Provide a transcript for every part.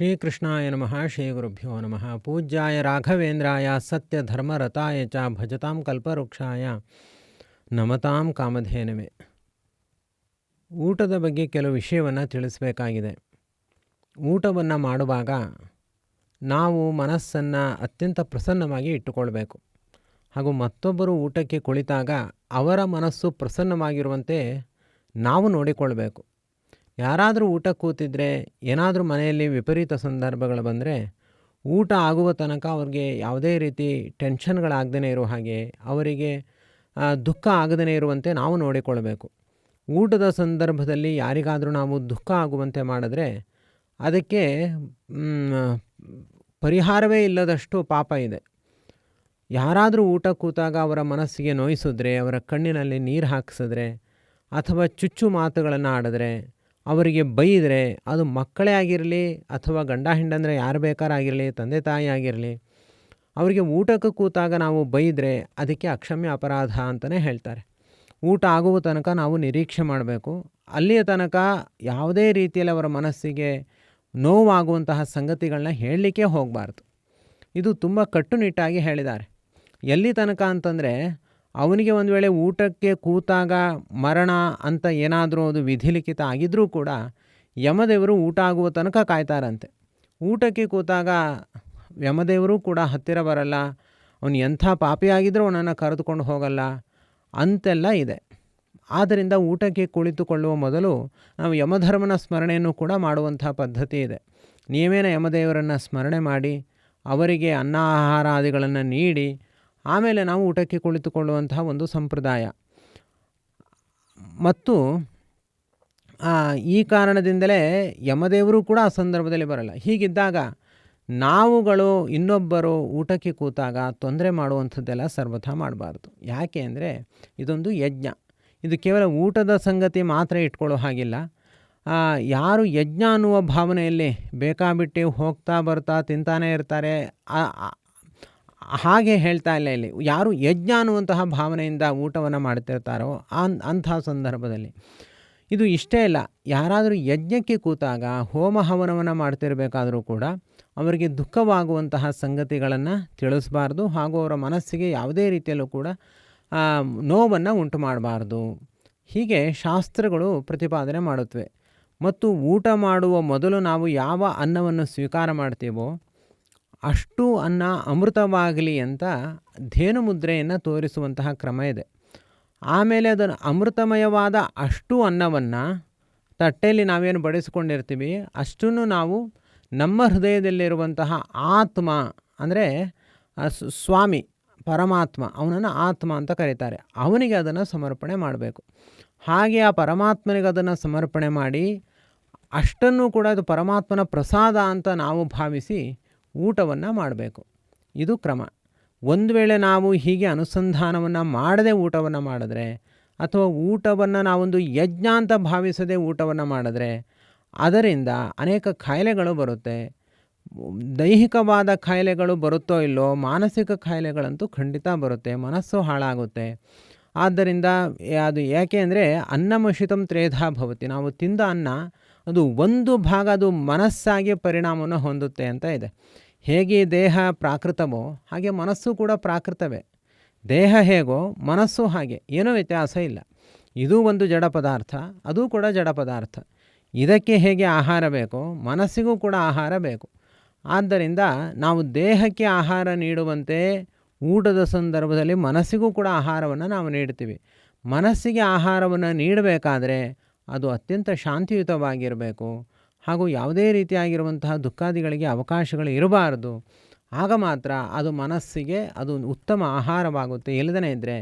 ಶ್ರೀಕೃಷ್ಣಾಯ ನಮಃ, ಶ್ರೀ ಗುರುಭ್ಯೋ ನಮಃ. ಪೂಜ್ಯಾಯ ರಾಘವೇಂದ್ರಾಯ ಸತ್ಯ ಧರ್ಮರತಾಯ ಚ ಭಜತಾಂ ಕಲ್ಪವೃಕ್ಷಾಯ ನಮತಾಂ ಕಾಮಧೇನವೇ. ಊಟದ ಬಗ್ಗೆ ಕೆಲವು ವಿಷಯವನ್ನು ತಿಳಿಸಬೇಕಾಗಿದೆ. ಊಟವನ್ನು ಮಾಡುವಾಗ ನಾವು ಮನಸ್ಸನ್ನು ಅತ್ಯಂತ ಪ್ರಸನ್ನವಾಗಿ ಇಟ್ಟುಕೊಳ್ಬೇಕು. ಹಾಗೂ ಮತ್ತೊಬ್ಬರು ಊಟಕ್ಕೆ ಕುಳಿತಾಗ ಅವರ ಮನಸ್ಸು ಪ್ರಸನ್ನವಾಗಿರುವಂತೆ ನಾವು ನೋಡಿಕೊಳ್ಬೇಕು. ಯಾರಾದರೂ ಊಟ ಕೂತಿದ್ರೆ, ಏನಾದರೂ ಮನೆಯಲ್ಲಿ ವಿಪರೀತ ಸಂದರ್ಭಗಳು ಬಂದರೆ, ಊಟ ಆಗುವ ತನಕ ಅವ್ರಿಗೆ ಯಾವುದೇ ರೀತಿ ಟೆನ್ಷನ್ಗಳಾಗದೇ ಇರೋ ಹಾಗೆ, ಅವರಿಗೆ ದುಃಖ ಆಗದೇ ಇರುವಂತೆ ನಾವು ನೋಡಿಕೊಳ್ಬೇಕು. ಊಟದ ಸಂದರ್ಭದಲ್ಲಿ ಯಾರಿಗಾದರೂ ನಾವು ದುಃಖ ಆಗುವಂತೆ ಮಾಡಿದ್ರೆ, ಅದಕ್ಕೆ ಪರಿಹಾರವೇ ಇಲ್ಲದಷ್ಟು ಪಾಪ ಇದೆ. ಯಾರಾದರೂ ಊಟ ಕೂತಾಗ ಅವರ ಮನಸ್ಸಿಗೆ ನೋಯಿಸಿದ್ರೆ, ಅವರ ಕಣ್ಣಿನಲ್ಲಿ ನೀರು ಹಾಕಿಸಿದ್ರೆ, ಅಥವಾ ಚುಚ್ಚು ಮಾತುಗಳನ್ನು ಆಡಿದ್ರೆ ಅವರಿಗೆ ಬೈದರೆ ಅದು ಮಕ್ಕಳೇ ಆಗಿರಲಿ ಅಥವಾ ಗಂಡ ಹಿಂಡಂದರೆ ಯಾರು ಬೇಕಾರಾಗಿರಲಿ ತಂದೆ ತಾಯಿ ಆಗಿರಲಿ, ಅವರಿಗೆ ಊಟಕ್ಕೆ ಕೂತಾಗ ನಾವು ಬೈದರೆ ಅದಕ್ಕೆ ಅಕ್ಷಮ್ಯ ಅಪರಾಧ ಅಂತಲೇ ಹೇಳ್ತಾರೆ. ಊಟ ಆಗುವ ತನಕ ನಾವು ನಿರೀಕ್ಷೆ ಮಾಡಬೇಕು. ಅಲ್ಲಿಯ ತನಕ ಯಾವುದೇ ರೀತಿಯಲ್ಲಿ ಅವರ ಮನಸ್ಸಿಗೆ ನೋವಾಗುವಂತಹ ಸಂಗತಿಗಳನ್ನ ಹೇಳಲಿಕ್ಕೆ ಹೋಗಬಾರ್ದು. ಇದು ತುಂಬ ಕಟ್ಟುನಿಟ್ಟಾಗಿ ಹೇಳಿದ್ದಾರೆ. ಎಲ್ಲಿ ತನಕ ಅಂತಂದರೆ ಅವನಿಗೆ ಒಂದು ವೇಳೆ ಊಟಕ್ಕೆ ಕೂತಾಗ ಮರಣ ಅಂತ ಏನಾದರೂ ಅದು ವಿಧಿಲಿಖಿತ ಆಗಿದ್ದರೂ ಕೂಡ ಯಮದೇವರು ಊಟ ಆಗುವ ತನಕ ಕಾಯ್ತಾರಂತೆ. ಊಟಕ್ಕೆ ಕೂತಾಗ ಯಮದೇವರು ಕೂಡ ಹತ್ತಿರ ಬರಲ್ಲ. ಅವನು ಎಂಥ ಪಾಪಿಯಾಗಿದ್ದರೂ ಅವನನ್ನು ಕರೆದುಕೊಂಡು ಹೋಗಲ್ಲ. ಅಂತೆಲ್ಲ ಇದೆ. ಆದ್ದರಿಂದ ಊಟಕ್ಕೆ ಕುಳಿತುಕೊಳ್ಳುವ ಮೊದಲು ನಾವು ಯಮಧರ್ಮನ ಸ್ಮರಣೆಯನ್ನು ಕೂಡ ಮಾಡುವಂಥ ಪದ್ಧತಿ ಇದೆ. ನೀವೇನ ಯಮದೇವರನ್ನು ಸ್ಮರಣೆ ಮಾಡಿ ಅವರಿಗೆ ಅನ್ನ ಆಹಾರಾದಿಗಳನ್ನು ನೀಡಿ ಆಮೇಲೆ ನಾವು ಊಟಕ್ಕೆ ಕುಳಿತುಕೊಳ್ಳುವಂತಹ ಒಂದು ಸಂಪ್ರದಾಯ. ಮತ್ತು ಈ ಕಾರಣದಿಂದಲೇ ಯಮದೇವರು ಕೂಡ ಆ ಸಂದರ್ಭದಲ್ಲಿ ಬರಲ್ಲ. ಹೀಗಿದ್ದಾಗ ನಾವುಗಳು ಇನ್ನೊಬ್ಬರು ಊಟಕ್ಕೆ ಕೂತಾಗ ತೊಂದರೆ ಮಾಡುವಂಥದ್ದೆಲ್ಲ ಸರ್ವಥಾ ಮಾಡಬಾರ್ದು. ಯಾಕೆ ಅಂದರೆ ಇದೊಂದು ಯಜ್ಞ. ಇದು ಕೇವಲ ಊಟದ ಸಂಗತಿ ಮಾತ್ರ ಇಟ್ಕೊಳ್ಳೋ ಹಾಗಿಲ್ಲ. ಯಾರು ಯಜ್ಞ ಅನ್ನುವ ಭಾವನೆಯಲ್ಲಿ ಬೇಕಾಬಿಟ್ಟು ಹೋಗ್ತಾ ಬರ್ತಾ ತಿಂತಾನೆ ಇರ್ತಾರೆ. ಹಾಗೆ ಹೇಳ್ತಾ ಇಲ್ಲ ಇಲ್ಲಿ. ಯಾರು ಯಜ್ಞ ಅನ್ನುವಂತಹ ಭಾವನೆಯಿಂದ ಊಟವನ್ನು ಮಾಡ್ತಿರ್ತಾರೋ ಅನ್ ಅಂತಹ ಸಂದರ್ಭದಲ್ಲಿ. ಇದು ಇಷ್ಟೇ ಇಲ್ಲ ಯಾರಾದರೂ ಯಜ್ಞಕ್ಕೆ ಕೂತಾಗ ಹೋಮ ಹವನವನ್ನು ಮಾಡ್ತಿರಬೇಕಾದರೂ ಕೂಡ ಅವರಿಗೆ ದುಃಖವಾಗುವಂತಹ ಸಂಗತಿಗಳನ್ನು ತಿಳಿಸಬಾರ್ದು ಹಾಗೂ ಅವರ ಮನಸ್ಸಿಗೆ ಯಾವುದೇ ರೀತಿಯಲ್ಲೂ ಕೂಡ ನೋವನ್ನು ಉಂಟು ಮಾಡಬಾರ್ದು. ಹೀಗೆ ಶಾಸ್ತ್ರಗಳು ಪ್ರತಿಪಾದನೆ ಮಾಡುತ್ತವೆ. ಮತ್ತು ಊಟ ಮಾಡುವ ಮೊದಲು ನಾವು ಯಾವ ಅನ್ನವನ್ನು ಸ್ವೀಕಾರ ಮಾಡ್ತೀವೋ ಅಷ್ಟು ಅನ್ನ ಅಮೃತವಾಗಲಿ ಅಂತ ಧೇನು ಮುದ್ರೆಯನ್ನು ತೋರಿಸುವಂತಹ ಕ್ರಮ ಇದೆ. ಆಮೇಲೆ ಅದನ್ನು ಅಮೃತಮಯವಾದ ಅಷ್ಟು ಅನ್ನವನ್ನು ತಟ್ಟೆಯಲ್ಲಿ ನಾವೇನು ಬಡಿಸ್ಕೊಂಡಿರ್ತೀವಿ, ಅಷ್ಟನ್ನು ನಾವು ನಮ್ಮ ಹೃದಯದಲ್ಲಿರುವಂತಹ ಆತ್ಮ ಅಂದರೆ ಸ್ವಾಮಿ, ಪರಮಾತ್ಮ, ಅವನನ್ನು ಆತ್ಮ ಅಂತ ಕರೀತಾರೆ. ಅವನಿಗೆ ಅದನ್ನು ಸಮರ್ಪಣೆ ಮಾಡಬೇಕು. ಹಾಗೆ ಆ ಪರಮಾತ್ಮನಿಗೆ ಅದನ್ನು ಸಮರ್ಪಣೆ ಮಾಡಿ, ಅಷ್ಟನ್ನು ಕೂಡ ಅದು ಪರಮಾತ್ಮನ ಪ್ರಸಾದ ಅಂತ ನಾವು ಭಾವಿಸಿ ಊಟವನ್ನು ಮಾಡಬೇಕು. ಇದು ಕ್ರಮ. ಒಂದು ವೇಳೆ ನಾವು ಹೀಗೆ ಅನುಸಂಧಾನವನ್ನು ಮಾಡದೆ ಊಟವನ್ನು ಮಾಡಿದ್ರೆ ಅಥವಾ ಊಟವನ್ನು ನಾವೊಂದು ಯಜ್ಞ ಅಂತ ಭಾವಿಸದೆ ಊಟವನ್ನು ಮಾಡಿದ್ರೆ ಅದರಿಂದ ಅನೇಕ ಖಾಯಿಲೆಗಳು ಬರುತ್ತೆ. ದೈಹಿಕವಾದ ಖಾಯಿಲೆಗಳು ಬರುತ್ತೋ ಇಲ್ಲೋ ಮಾನಸಿಕ ಖಾಯಿಲೆಗಳಂತೂ ಖಂಡಿತ ಬರುತ್ತೆ. ಮನಸ್ಸು ಹಾಳಾಗುತ್ತೆ. ಆದ್ದರಿಂದ ಅದು ಯಾಕೆ ಅಂದರೆ ಅನ್ನಮಶಿತಂ ತ್ರೇಧಾ ಭವತಿ. ನಾವು ತಿಂದ ಅನ್ನ ಅದು ಒಂದು ಭಾಗ ಅದು ಮನಸ್ಸಾಗಿ ಪರಿಣಾಮವನ್ನು ಹೊಂದುತ್ತೆ ಅಂತ ಇದೆ. ಹೇಗೆ ದೇಹ ಪ್ರಾಕೃತವೋ ಹಾಗೆ ಮನಸ್ಸು ಕೂಡ ಪ್ರಾಕೃತವೇ. ದೇಹ ಹೇಗೋ ಮನಸ್ಸು ಹಾಗೆ, ಏನೂ ವ್ಯತ್ಯಾಸ ಇಲ್ಲ. ಇದು ಒಂದು ಜಡ ಪದಾರ್ಥ, ಅದು ಕೂಡ ಜಡ ಪದಾರ್ಥ. ಇದಕ್ಕೆ ಹೇಗೆ ಆಹಾರ ಬೇಕೋ, ಮನಸ್ಸಿಗೂ ಕೂಡ ಆಹಾರ ಬೇಕು. ಆದ್ದರಿಂದ ನಾವು ದೇಹಕ್ಕೆ ಆಹಾರ ನೀಡುವಂತೆ ಊಟದ ಸಂದರ್ಭದಲ್ಲಿ ಮನಸ್ಸಿಗೂ ಕೂಡ ಆಹಾರವನ್ನು ನಾವು ನೀಡ್ತೀವಿ ಮನಸ್ಸಿಗೆ ಆಹಾರವನ್ನು ನೀಡಬೇಕಾದ್ರೆ ಅದು ಅತ್ಯಂತ ಶಾಂತಿಯುತವಾಗಿರಬೇಕು. ಹಾಗೂ ಯಾವುದೇ ರೀತಿಯಾಗಿರುವಂತಹ ದುಃಖಾದಿಗಳಿಗೆ ಅವಕಾಶಗಳು ಇರಬಾರದು. ಆಗ ಮಾತ್ರ ಅದು ಮನಸ್ಸಿಗೆ ಅದು ಉತ್ತಮ ಆಹಾರವಾಗುತ್ತೆ. ಇಲ್ಲದೇ ಇದ್ದರೆ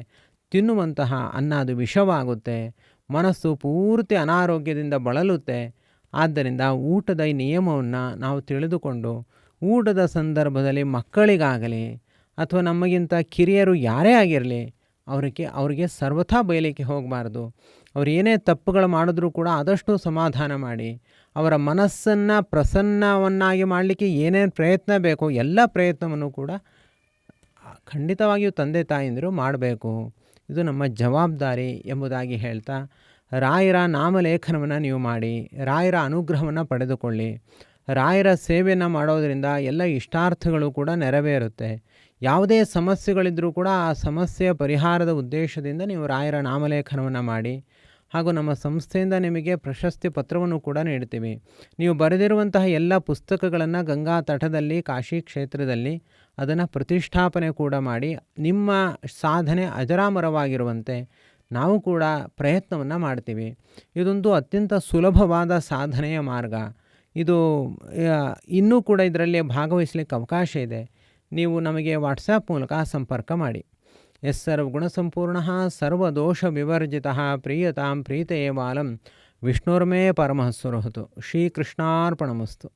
ತಿನ್ನುವಂತಹ ಅನ್ನ ಅದು ವಿಷವಾಗುತ್ತೆ. ಮನಸ್ಸು ಪೂರ್ತಿ ಅನಾರೋಗ್ಯದಿಂದ ಬಳಲುತ್ತೆ. ಆದ್ದರಿಂದ ಊಟದ ಈ ನಿಯಮವನ್ನು ನಾವು ತಿಳಿದುಕೊಂಡು ಊಟದ ಸಂದರ್ಭದಲ್ಲಿ ಮಕ್ಕಳಿಗಾಗಲಿ ಅಥವಾ ನಮಗಿಂತ ಕಿರಿಯರು ಯಾರೇ ಆಗಿರಲಿ, ಅವರಿಗೆ ಅವರಿಗೆ ಸರ್ವಥಾ ಬಯಲಿಕ್ಕೆ ಹೋಗಬಾರ್ದು. ಅವ್ರು ಏನೇ ತಪ್ಪುಗಳು ಮಾಡಿದ್ರೂ ಕೂಡ ಆದಷ್ಟು ಸಮಾಧಾನ ಮಾಡಿ. ಅವರ ಮನಸ್ಸನ್ನು ಪ್ರಸನ್ನವನ್ನಾಗಿ ಮಾಡಲಿಕ್ಕೆ ಏನೇನು ಪ್ರಯತ್ನ ಬೇಕೋ ಎಲ್ಲ ಪ್ರಯತ್ನವನ್ನು ಕೂಡ ಖಂಡಿತವಾಗಿಯೂ ತಂದೆ ತಾಯಿಂದರು ಮಾಡಬೇಕು. ಇದು ನಮ್ಮ ಜವಾಬ್ದಾರಿ ಎಂಬುದಾಗಿ ಹೇಳ್ತಾ, ರಾಯರ ನಾಮಲೇಖನವನ್ನು ನೀವು ಮಾಡಿ, ರಾಯರ ಅನುಗ್ರಹವನ್ನು ಪಡೆದುಕೊಳ್ಳಿ. ರಾಯರ ಸೇವೆಯನ್ನು ಮಾಡೋದರಿಂದ ಎಲ್ಲ ಇಷ್ಟಾರ್ಥಗಳು ಕೂಡ ನೆರವೇರುತ್ತೆ. ಯಾವುದೇ ಸಮಸ್ಯೆಗಳಿದ್ದರೂ ಕೂಡ ಆ ಸಮಸ್ಯೆಯ ಪರಿಹಾರದ ಉದ್ದೇಶದಿಂದ ನೀವು ರಾಯರ ನಾಮಲೇಖನವನ್ನು ಮಾಡಿ. ಹಾಗೂ ನಮ್ಮ ಸಂಸ್ಥೆಯಿಂದ ನಿಮಗೆ ಪ್ರಶಸ್ತಿ ಪತ್ರವನ್ನು ಕೂಡ ನೀಡ್ತೀವಿ ನೀವು ಬರೆದಿರುವಂತಹ ಎಲ್ಲ ಪುಸ್ತಕಗಳನ್ನು ಗಂಗಾ ತಟದಲ್ಲಿ, ಕಾಶಿ ಕ್ಷೇತ್ರದಲ್ಲಿ ಅದನ್ನು ಪ್ರತಿಷ್ಠಾಪನೆ ಕೂಡ ಮಾಡಿ ನಿಮ್ಮ ಸಾಧನೆ ಅಜರಾಮರವಾಗಿರುವಂತೆ ನಾವು ಕೂಡ ಪ್ರಯತ್ನವನ್ನು ಮಾಡ್ತೀವಿ. ಇದೊಂದು ಅತ್ಯಂತ ಸುಲಭವಾದ ಸಾಧನೆಯ ಮಾರ್ಗ. ಇದು ಇನ್ನೂ ಕೂಡ ಇದರಲ್ಲಿ ಭಾಗವಹಿಸಲಿಕ್ಕೆ ಅವಕಾಶ ಇದೆ. ನೀವು ನಮಗೆ ವಾಟ್ಸಾಪ್ ಮೂಲಕ ಸಂಪರ್ಕ ಮಾಡಿ. यस्सर्वगुणसम्पूर्णः सर्वदोषविवर्जितः प्रीयतां प्रीते बालं विष्णुर्मे परमः श्रीकृष्णापणमस्तु